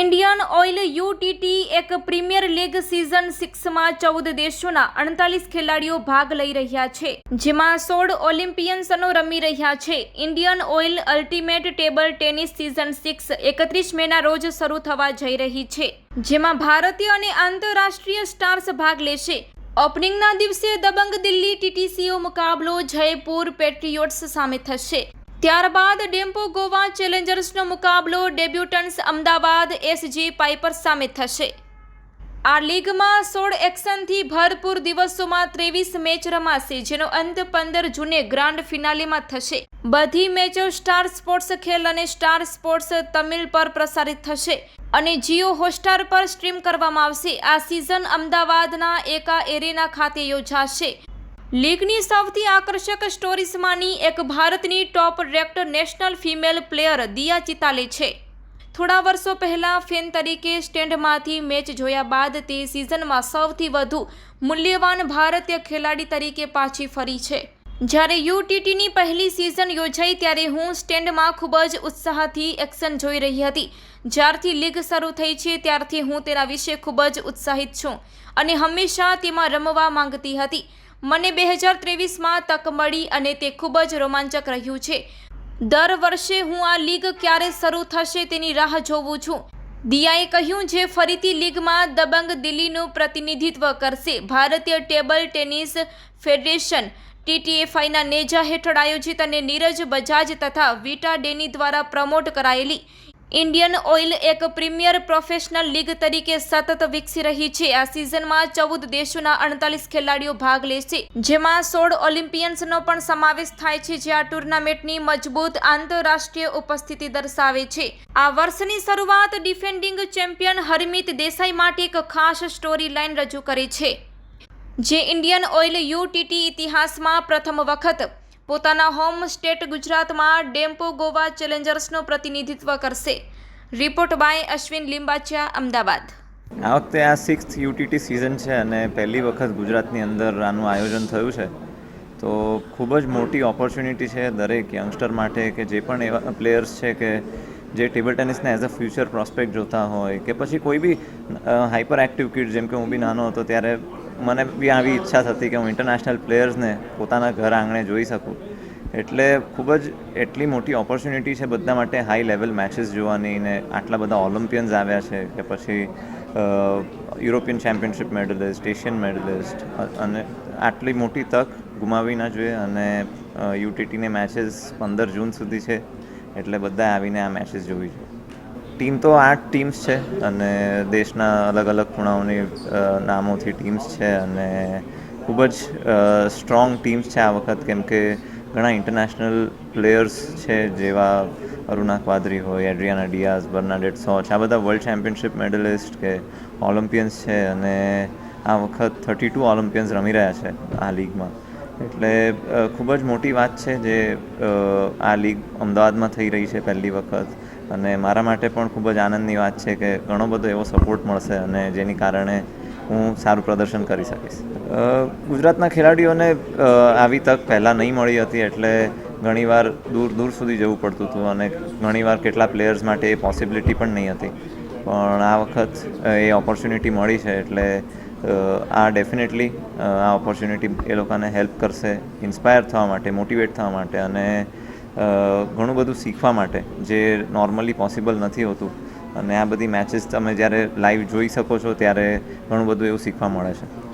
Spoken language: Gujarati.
ઇન્ડિયન ઓઇલ યુટીટી એક પ્રીમિયર લીગ સિઝન સિક્સમાં ચૌદ દેશોના અડતાલીસ ખેલાડીઓ ભાગ લઈ રહ્યા છે, જેમાં સોળ ઓલિમ્પિયન્સનો રમી રહ્યા છે. Indian Oil Ultimate Table Tennis season six એકત્રીસ મેના રોજ શરૂ થવા જઈ રહી છે, જેમાં ભારતીય અને આંતરરાષ્ટ્રીય સ્ટાર્સ ભાગ લેશે. ઓપનિંગના દિવસે દબંગ દિલ્હી ટીટીસીઓ મુકાબલો જયપુર પેટ્રિયોટ્સ સામે થશે. ત્યારબાદ ડેમ્પો ગોવા ચેલેન્જર્સનો મુકાબલો ડેબ્યુટન્સ અમદાવાદ એસજી પાઇપર્સ સામે થશે. આ લીગમાં સોળ એક્શનથી ભરપૂર દિવસોમાં ત્રેવીસ મેચ રમાશે, જેનો અંત પંદર જૂને ગ્રાન્ડ ફિનાલેમાં થશે. બધી મેચો સ્ટાર સ્પોર્ટ્સ ખેલ અને સ્ટાર સ્પોર્ટ્સ તમિલ પર પ્રસારિત થશે અને જીઓ હોસ્ટાર પર સ્ટ્રીમ કરવામાં આવશે. આ સિઝન અમદાવાદના એકા એરેના ખાતે યોજાશે. લીગની સૌથી આકર્ષક સ્ટોરીઝમાંની એક ભારતની top ranked national female player Diya Chitale છે. થોડા વર્ષો પહેલાં ફેન તરીકે સ્ટેન્ડમાંથી મેચ જોયા બાદ તે સિઝનમાં સૌથી વધુ મૂલ્યવાન ભારતીય ખેલાડી તરીકે પાછી ફરી છે. જ્યારે યુટીટીની પહેલી સિઝન યોજાઈ ત્યારે હું સ્ટેન્ડમાં ખૂબ જ ઉત્સાહથી એક્શન જોઈ રહી હતી. જ્યારથી લીગ શરૂ થઈ છે ત્યારથી હું તેના વિશે ખૂબ જ ઉત્સાહિત છું અને હંમેશા તેમાં રમવા માંગતી હતી. મને બે હજાર ત્રેવીસમાં તક મળી અને તે ખૂબ જ રોમાંચક રહ્યું છે. દર વર્ષે હું આ લીગ ક્યારે શરૂ થશે તેની રાહ જોઉં છું. દિયાએ કહ્યું જે ફરીથી લીગમાં દબંગ દિલ્હીનું પ્રતિનિધિત્વ કરશે. ભારતીય ટેબલ ટેનિસ ફેડરેશન ટીટીએફઆઈના નેજા હેઠળ આયોજિત અને નીરજ બજાજ તથા વિટા ડેની દ્વારા પ્રમોટ કરાયેલી ઇન્ડિયન ઓઇલ એક પ્રીમિયર પ્રોફેશનલ લીગ તરીકે સતત વિકસી રહી છે. આ સિઝનમાં ચૌદ દેશોના અડતાલીસ ખેલાડીઓ ભાગ લેશે, જેમાં સોળ ઓલિમ્પિયન્સનો પણ સમાવેશ થાય છે, જે આ ટુર્નામેન્ટની મજબૂત આંતરરાષ્ટ્રીય ઉપસ્થિતિ દર્શાવે છે. આ વર્ષની શરૂઆત ડિફેન્ડિંગ ચેમ્પિયન હરમિત દેસાઈ માટે એક ખાસ સ્ટોરી લાઇન રજૂ કરે છે, જે ઇન્ડિયન ઓઇલ યુટીટી ઇતિહાસમાં પ્રથમ વખત પોતાના હોમ સ્ટેટ ગુજરાતમાં ડેમ્પો ગોવા ચેલેન્જર્સનું પ્રતિનિધિત્વ કરશે. Report by Ashwin Limbachiya, Ahmedabad. આ વખતે આ સિક્સ્થ યુટીટી સિઝન છે અને પહેલી વખત ગુજરાતની અંદર આનું આયોજન થયું છે. તો ખૂબ જ મોટી ઓપોર્ચ્યુનિટી છે દરેક યંગસ્ટર માટે કે જે પણ એવા પ્લેયર્સ છે કે જે ટેબલ ટેનિસને એઝ અ ફ્યુચર પ્રોસ્પેક્ટ જોતા હોય કે પછી કોઈ બી હાઇપર એક્ટિવ કિડ જેમ કે હું બી નાનો હતો ત્યારે મને બી આવી ઈચ્છા થતી કે હું ઇન્ટરનેશનલ પ્લેયર્સને પોતાના ઘર આંગણે જોઈ શકું. એટલે ખૂબ જ એટલી મોટી ઓપોર્ચ્યુનિટી છે બધા માટે હાઈ લેવલ મેચીસ જોવાની ને આટલા બધા ઓલિમ્પિયન્સ આવ્યા છે કે પછી European championship medalist Asian medalist અને આટલી મોટી તક ગુમાવી ના જોઈએ અને યુટીટીની મેચીસ પંદર જૂન સુધી છે. એટલે બધા આવીને આ મેચિસ જોવી જોઈએ. ટીમ તો આઠ ટીમ્સ છે અને દેશના અલગ અલગ ખૂણાઓની નામોથી ટીમ્સ છે અને ખૂબ જ સ્ટ્રોંગ ટીમ્સ છે આ વખત. કેમ કે ઘણા ઇન્ટરનેશનલ પ્લેયર્સ છે જેવા અરુણા ક્વાદરી હોય, એડ્રિયાના ડિયાઝ, બર્નાડેટ સોચ, આ બધા વર્લ્ડ ચેમ્પિયનશિપ મેડલિસ્ટ કે ઓલિમ્પિયન્સ છે અને આ વખત થર્ટી ટુ ઓલિમ્પિયન્સ રમી રહ્યા છે આ લીગમાં. એટલે ખૂબ જ મોટી વાત છે જે આ લીગ અમદાવાદમાં થઈ રહી છે પહેલી વખત. અને મારા માટે પણ ખૂબ જ આનંદની વાત છે કે ઘણો બધો એવો સપોર્ટ મળશે અને જેની કારણે હું સારું પ્રદર્શન કરી શકીશ. ગુજરાતના ખેલાડીઓને આવી તક પહેલાં નહીં મળી હતી એટલે ઘણીવાર દૂર દૂર સુધી જવું પડતું હતું અને ઘણીવાર કેટલા પ્લેયર્સ માટે એ પોસિબિલિટી પણ નહીં હતી. પણ આ વખત એ ઓપોર્ચ્યુનિટી મળી છે એટલે આ ડેફિનેટલી આ ઓપોર્ચ્યુનિટી એ લોકોને હેલ્પ કરશે ઇન્સ્પાયર થવા માટે મોટિવેટ થવા માટે અને ઘણું બધું શીખવા માટે જે નોર્મલી પોસિબલ નથી હોતું. અને આ બધી મેચિસ તમે જ્યારે લાઈવ જોઈ શકો છો, ત્યારે ઘણું બધું એવું શીખવા મળે છે.